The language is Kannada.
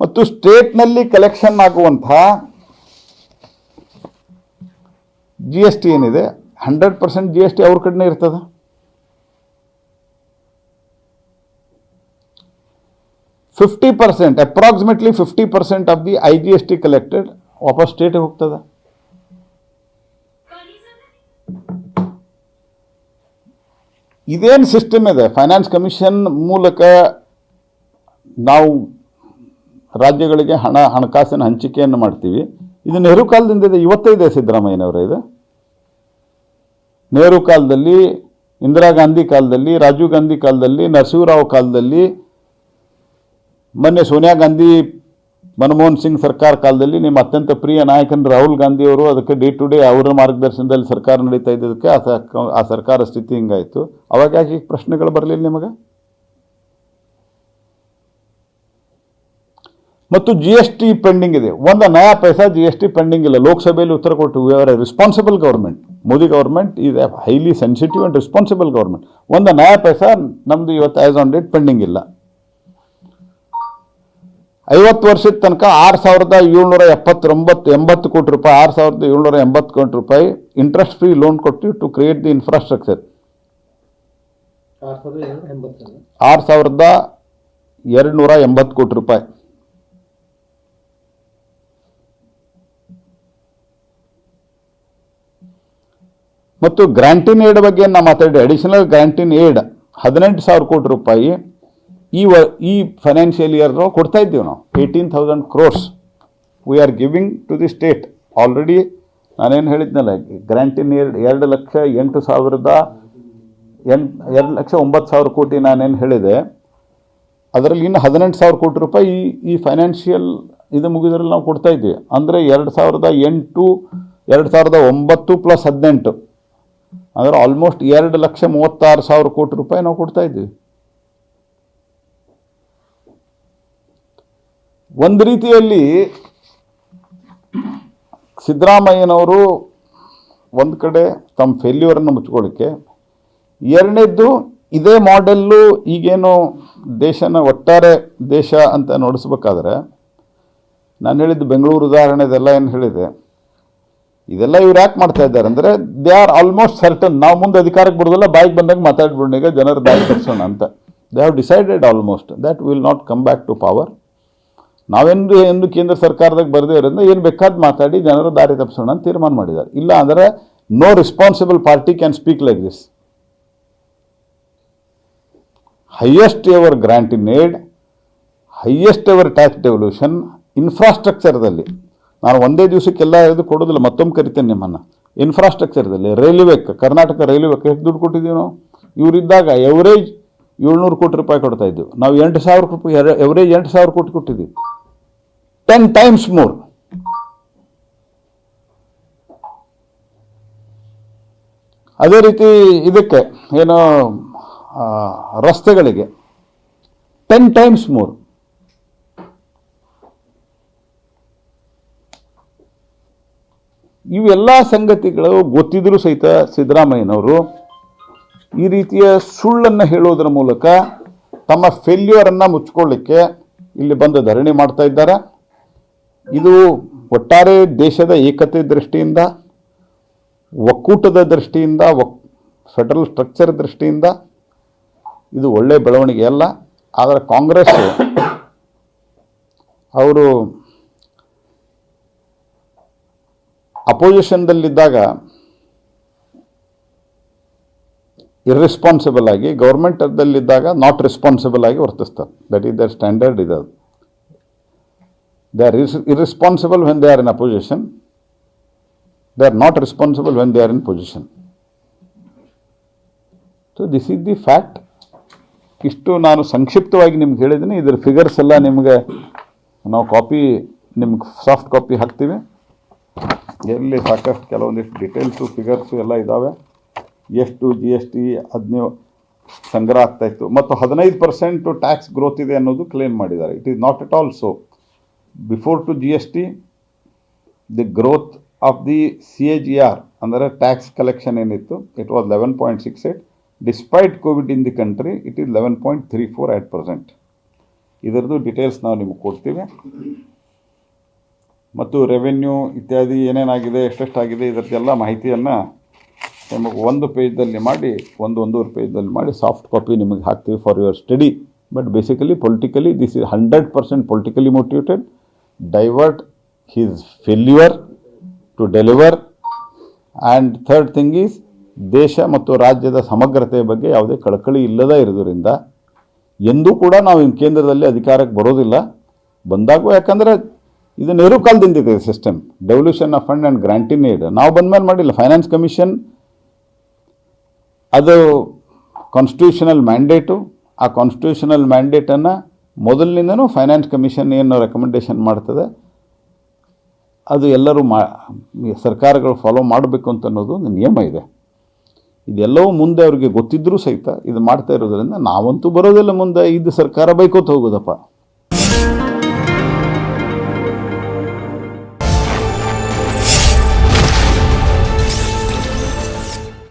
ಮತ್ತು ಸ್ಟೇಟ್ನಲ್ಲಿ ಕಲೆಕ್ಷನ್ ಆಗುವಂತಹ ಜಿ ಎಸ್ ಟಿ ಏನಿದೆ? Hundred percent G S T ಅವ್ರ ಕಡೆನೇ ಇರ್ತದೆ. Fifty percent, approximately fifty percent of the I G S T collected ವಾಪಸ್ ಸ್ಟೇಟಿಗೆ ಹೋಗ್ತದೆ. ಇದೇನು ಸಿಸ್ಟಮ್ ಇದೆ? ಫೈನಾನ್ಸ್ ಕಮಿಷನ್ ಮೂಲಕ ನಾವು ರಾಜ್ಯಗಳಿಗೆ ಹಣ, ಹಣಕಾಸಿನ ಹಂಚಿಕೆಯನ್ನು ಮಾಡ್ತೀವಿ. ಇದು ನೆಹರು ಕಾಲದಿಂದ ಇದೆ. ಇವತ್ತೇ ಇದೆ ಸಿದ್ದರಾಮಯ್ಯನವರ ಇದು. ನೆಹರು ಕಾಲದಲ್ಲಿ, ಇಂದಿರಾ ಗಾಂಧಿ ಕಾಲದಲ್ಲಿ, ರಾಜೀವ್ ಗಾಂಧಿ ಕಾಲದಲ್ಲಿ, ನರಸಿಂಹರಾವ್ ಕಾಲದಲ್ಲಿ, ಮೊನ್ನೆ ಸೋನಿಯಾ ಗಾಂಧಿ, ಮನಮೋಹನ್ ಸಿಂಗ್ ಸರ್ಕಾರ ಕಾಲದಲ್ಲಿ ನಿಮ್ಮ ಅತ್ಯಂತ ಪ್ರಿಯ ನಾಯಕನ ರಾಹುಲ್ ಗಾಂಧಿ ಅವರು ಅದಕ್ಕೆ ಡೇ ಟು ಡೇ ಅವರ ಮಾರ್ಗದರ್ಶನದಲ್ಲಿ ಸರ್ಕಾರ ನಡೀತಾ ಇದ್ದದಕ್ಕೆ ಆ ಸರ್- ಆ ಸರ್ಕಾರ ಸ್ಥಿತಿ ಹಿಂಗಾಯಿತು. ಅವಾಗ ಯಾಕೆ ಈ ಪ್ರಶ್ನೆಗಳು ಬರಲಿಲ್ಲ ನಿಮಗೆ? ಮತ್ತು ಜಿ ಎಸ್ ಟಿ ಪೆಂಡಿಂಗ್ ಇದೆ. ಒಂದು ನಯಾ ಪೈಸಾ ಜಿ ಎಸ್ ಟಿ ಪೆಂಡಿಂಗ್ ಇಲ್ಲ. ಲೋಕಸಭೆಯಲ್ಲಿ ಉತ್ತರ ಕೊಟ್ಟು we are a responsible government Modi government is a highly sensitive and responsible government ಒಂದು ನಯಾ ಪೈಸಾ ನಮ್ಮದು ಇವತ್ತು ಆ್ಯಸ್ ಆನ್ ಡೇಟ್ ಪೆಂಡಿಂಗ್ ಇಲ್ಲ. ಐವತ್ತು ವರ್ಷದ ತನಕ ಆರು ಸಾವಿರದ ಏಳ್ನೂರ ಎಪ್ಪತ್ತೊಂಬತ್ತು ಎಂಬತ್ತು ಕೋಟಿ ರೂಪಾಯಿ ಆರು ಸಾವಿರದ ಏಳ್ನೂರ ಎಂಬತ್ತು ಕೋಟಿ ರೂಪಾಯಿ ಇಂಟ್ರೆಸ್ಟ್ ಫ್ರೀ ಲೋನ್ ಕೊಟ್ಟು ಟು ಕ್ರಿಯೇಟ್ ದಿ ಇನ್ಫ್ರಾಸ್ಟ್ರಕ್ಚರ್ ಆರು ಸಾವಿರದ ಎರಡು ನೂರ ಎಂಬತ್ತು ಕೋಟಿ ರೂಪಾಯಿ. ಮತ್ತು ಗ್ರ್ಯಾಂಟಿನ್ ಏಡ್ ಬಗ್ಗೆ ನಾ ಮಾತಾಡಿ ಅಡಿಷನಲ್ ಗ್ರ್ಯಾಂಟಿನ್ ಏಡ್ ಹದಿನೆಂಟು ಸಾವಿರ ಕೋಟಿ ರೂಪಾಯಿ ಈ ವ, ಈ ಫೈನಾನ್ಷಿಯಲ್ ಇಯರ್ ಕೊಡ್ತಾ ಇದ್ದೀವಿ ನಾವು. Eighteen thousand crores we are giving to the state already ನಾನೇನು ಹೇಳಿದ್ನಲ್ಲ ಗ್ರ್ಯಾಂಟಿನ್ ಏಡ್ ಎರಡು ಲಕ್ಷ ಎಂಟು ಸಾವಿರದ ಎಂಟು ಎರಡು ಲಕ್ಷ ಒಂಬತ್ತು ಸಾವಿರ ಕೋಟಿ ನಾನೇನು ಹೇಳಿದೆ. ಅದರಲ್ಲಿ ಇನ್ನು ಹದಿನೆಂಟು ಸಾವಿರ ಕೋಟಿ ರೂಪಾಯಿ ಈ ಈ ಫೈನಾನ್ಷಿಯಲ್ ಇದು ಮುಗಿದ್ರಲ್ಲಿ ನಾವು ಕೊಡ್ತಾ ಇದ್ದೀವಿ. ಅಂದರೆ ಎರಡು ಸಾವಿರದ ಎಂಟು, ಎರಡು ಸಾವಿರದ ಒಂಬತ್ತು ಪ್ಲಸ್ ಹದಿನೆಂಟು. ಅಂದರೆ ಆಲ್ಮೋಸ್ಟ್ ಎರಡು ಲಕ್ಷ ಮೂವತ್ತಾರು ಸಾವಿರ ಕೋಟಿ ರೂಪಾಯಿ ನಾವು ಕೊಡ್ತಾ ಇದ್ದೀವಿ. ಒಂದು ರೀತಿಯಲ್ಲಿ ಸಿದ್ದರಾಮಯ್ಯನವರು ಒಂದು ಕಡೆ ತಮ್ಮ ಫೇಲ್ಯೂರನ್ನು ಮುಚ್ಕೊಳ್ಳಿಕ್ಕೆ, ಎರಡನೇದ್ದು ಇದೇ ಮಾಡೆಲ್ಲು ಈಗೇನು ದೇಶನ ಒಟ್ಟಾರೆ ದೇಶ ಅಂತ ನೋಡಿಸ್ಬೇಕಾದ್ರೆ, ನಾನು ಹೇಳಿದ್ದು ಬೆಂಗಳೂರು ಉದಾಹರಣೆದೆಲ್ಲ ಏನು ಹೇಳಿದೆ ಇದೆಲ್ಲ ಇವ್ರು ಯಾಕೆ ಮಾಡ್ತಾ ಇದ್ದಾರೆ ಅಂದರೆ ದೇ ಆರ್ ಆಲ್ಮೋಸ್ಟ್ ಸರ್ಟನ್ ನಾವು ಮುಂದೆ ಅಧಿಕಾರಕ್ಕೆ ಬರೋದಲ್ಲ, ಬಾಯಿಗೆ ಬಂದಾಗ ಮಾತಾಡ್ಬಿಡೋಣ, ಈಗ ಜನರ ದಾರಿ ತರಿಸೋಣ ಅಂತ. They have decided almost that will not come back to power ನಾವೆಂದು, ಎಂದು ಕೇಂದ್ರ ಸರ್ಕಾರದಾಗ ಬರದೇ ಇರೋದ್ರಿಂದ ಏನು ಬೇಕಾದ್ ಮಾತಾಡಿ ಜನರ ದಾರಿ ತಪ್ಪಿಸೋಣ ಅಂತ ತೀರ್ಮಾನ ಮಾಡಿದ್ದಾರೆ. ಇಲ್ಲ ಅಂದರೆ no responsible party can speak like this highest ever grant in highest ever tax devolution ಇನ್ಫ್ರಾಸ್ಟ್ರಕ್ಚರ್ದಲ್ಲಿ ನಾನು ಒಂದೇ ದಿವಸಕ್ಕೆಲ್ಲ ಇದು ಕೊಡೋದಿಲ್ಲ, ಮತ್ತೊಮ್ಮೆ ಕರಿತೇನೆ ನಿಮ್ಮನ್ನು. ಇನ್ಫ್ರಾಸ್ಟ್ರಕ್ಚರ್ದಲ್ಲಿ ರೈಲ್ವೆ ಕರ್ನಾಟಕ ರೈಲ್ವೆಕ್ಕೆ ಎಷ್ಟು ದುಡ್ಡು ಕೊಟ್ಟಿದ್ದೀವಿ ನಾವು? ಇವರಿದ್ದಾಗ ಎವರೇಜ್ ಏಳ್ನೂರು ಕೋಟಿ ರೂಪಾಯಿ ಕೊಡ್ತಾ ಇದ್ದೀವಿ ನಾವು ಎಂಟು ಸಾವಿರ ರೂಪಾಯಿ ಎವರೇಜ್ ಎಂಟು ಸಾವಿರ ಕೋಟಿ ಕೊಟ್ಟಿದ್ದೀವಿ. ಟೆನ್ ಟೈಮ್ಸ್ ಮೋರ್ ಅದೇ ರೀತಿ ಇದಕ್ಕೆ, ಏನು ರಸ್ತೆಗಳಿಗೆ ಟೆನ್ ಟೈಮ್ಸ್ ಮೋರ್ ಇವೆಲ್ಲ ಸಂಗತಿಗಳು ಗೊತ್ತಿದ್ದರೂ ಸಹಿತ ಸಿದ್ದರಾಮಯ್ಯನವರು ಈ ರೀತಿಯ ಸುಳ್ಳನ್ನು ಹೇಳೋದರ ಮೂಲಕ ತಮ್ಮ ಫೇಲ್ಯೂರನ್ನು ಮುಚ್ಕೊಳ್ಳಿಕ್ಕೆ ಇಲ್ಲಿ ಬಂದು ಧರಣಿ ಮಾಡ್ತಾ ಇದು ಒಟ್ಟಾರೆ ದೇಶದ ಏಕತೆ ದೃಷ್ಟಿಯಿಂದ, ಒಕ್ಕೂಟದ ದೃಷ್ಟಿಯಿಂದ, ಒಕ್ ಫೆಡರಲ್ ಸ್ಟ್ರಕ್ಚರ್ ದೃಷ್ಟಿಯಿಂದ ಇದು ಒಳ್ಳೆಯ ಬೆಳವಣಿಗೆ ಅಲ್ಲ. ಆದರೆ ಕಾಂಗ್ರೆಸ್ ಅವರು ಅಪೋಸಿಷನ್ದಲ್ಲಿದ್ದಾಗ ಇರ್ರೆಸ್ಪಾನ್ಸಿಬಲ್ ಆಗಿ ಗೌರ್ಮೆಂಟ್ದಲ್ಲಿದ್ದಾಗ ನಾಟ್ ರೆಸ್ಪಾನ್ಸಿಬಲ್ ಆಗಿ ವರ್ತಿಸ್ತಾರೆ. ದಟ್ ಈಸ್ ದರ್ ಸ್ಟ್ಯಾಂಡರ್ಡ್ ಇದೆ. They are irresponsible when they are in opposition they are not responsible when they are in position so this is the fact ಇಷ್ಟು ನಾನು ಸಂಕ್ಷಿಪ್ತವಾಗಿ ನಿಮ್ಗೆ ಹೇಳಿದ್ದೀನಿ. ಇದರ ಫಿಗರ್ಸ್ ಎಲ್ಲ ನಿಮಗೆ ನಾವು ಕಾಪಿ ನಿಮ್ಗೆ ಸಾಫ್ಟ್ ಕಾಪಿ ಹಾಕ್ತೀವಿ. ಎಲ್ಲಿ ಸಾಕಷ್ಟು ಕೆಲವೊಂದಿಷ್ಟು ಡೀಟೇಲ್ಸು ಫಿಗರ್ಸು ಎಲ್ಲ ಇದ್ದಾವೆ ಎಷ್ಟು ಜಿ ಎಸ್ ಟಿ ಅದನ್ನು ಸಂಗ್ರಹ ಆಗ್ತಾ ಇತ್ತು. ಮತ್ತು ಹದಿನೈದು ಪರ್ಸೆಂಟು ಟ್ಯಾಕ್ಸ್ ಗ್ರೋತ್ ಇದೆ ಅನ್ನೋದು ಕ್ಲೇಮ್ ಮಾಡಿದ್ದಾರೆ. It is not at all so before to G S T the growth of the C A G R ಅಂದರೆ ಟ್ಯಾಕ್ಸ್ ಕಲೆಕ್ಷನ್ ಏನಿತ್ತು it was eleven point six eight despite Covid in the country it is eleven point three four eight percent ಇದರದ್ದು ಡೀಟೇಲ್ಸ್ ನಾವು ನಿಮಗೆ ಕೊಡ್ತೀವಿ. ಮತ್ತು ರೆವೆನ್ಯೂ ಇತ್ಯಾದಿ ಏನೇನಾಗಿದೆ, ಎಷ್ಟೆಷ್ಟಾಗಿದೆ, ಇದರದ್ದೆಲ್ಲ ಮಾಹಿತಿಯನ್ನು ನಿಮಗೆ ಒಂದು ಪೇಜ್ದಲ್ಲಿ ಮಾಡಿ, ಒಂದು ಒಂದೂವರೆ ಪೇಜ್ದಲ್ಲಿ ಮಾಡಿ ಸಾಫ್ಟ್ ಕಾಪಿ ನಿಮಗೆ ಹಾಕ್ತೀವಿ for your study but basically politically this is hundred percent politically motivated divert his failure to deliver and third thing is ದೇಶ ಮತ್ತು ರಾಜ್ಯದ ಸಮಗ್ರತೆಯ ಬಗ್ಗೆ ಯಾವುದೇ ಕಳಕಳಿ ಇಲ್ಲದ ಇರೋದ್ರಿಂದ ಎಂದೂ ಕೂಡ ನಾವು ಕೇಂದ್ರದಲ್ಲಿ ಅಧಿಕಾರಕ್ಕೆ ಬರೋದಿಲ್ಲ. ಬಂದಾಗೂ ಯಾಕಂದರೆ ಇದು ನೆಹರು ಕಾಲದಿಂದ ಇದೆ system devolution of fund and grant in aid ನಾವು ಬಂದ ಮೇಲೆ ಮಾಡಿಲ್ಲ. ಫೈನಾನ್ಸ್ ಕಮಿಷನ್ ಅದು ಕಾನ್ಸ್ಟಿಟ್ಯೂಷನಲ್ ಮ್ಯಾಂಡೇಟು ಆ ಕಾನ್ಸ್ಟಿಟ್ಯೂಷನಲ್ ಮ್ಯಾಂಡೇಟನ್ನು ಮೊದಲಿನಿಂದನೂ ಫೈನಾನ್ಸ್ ಕಮಿಷನ್ ಏನು ರೆಕಮೆಂಡೇಷನ್ ಮಾಡ್ತದೆ. ಅದು ಎಲ್ಲರೂ ಮಾ, ಸರ್ಕಾರಗಳು ಫಾಲೋ ಮಾಡಬೇಕು ಅಂತ ಅನ್ನೋದು ಒಂದು ನಿಯಮ ಇದೆ. ಇದೆಲ್ಲವೂ ಮುಂದೆ ಅವ್ರಿಗೆ ಗೊತ್ತಿದ್ದರೂ ಸಹಿತ ಇದು ಮಾಡ್ತಾ ಇರೋದ್ರಿಂದ ನಾವಂತೂ ಬರೋದಿಲ್ಲ ಮುಂದೆ. ಇದು ಸರ್ಕಾರ ಬೈಕೋತ ಹೋಗೋದಪ್ಪ.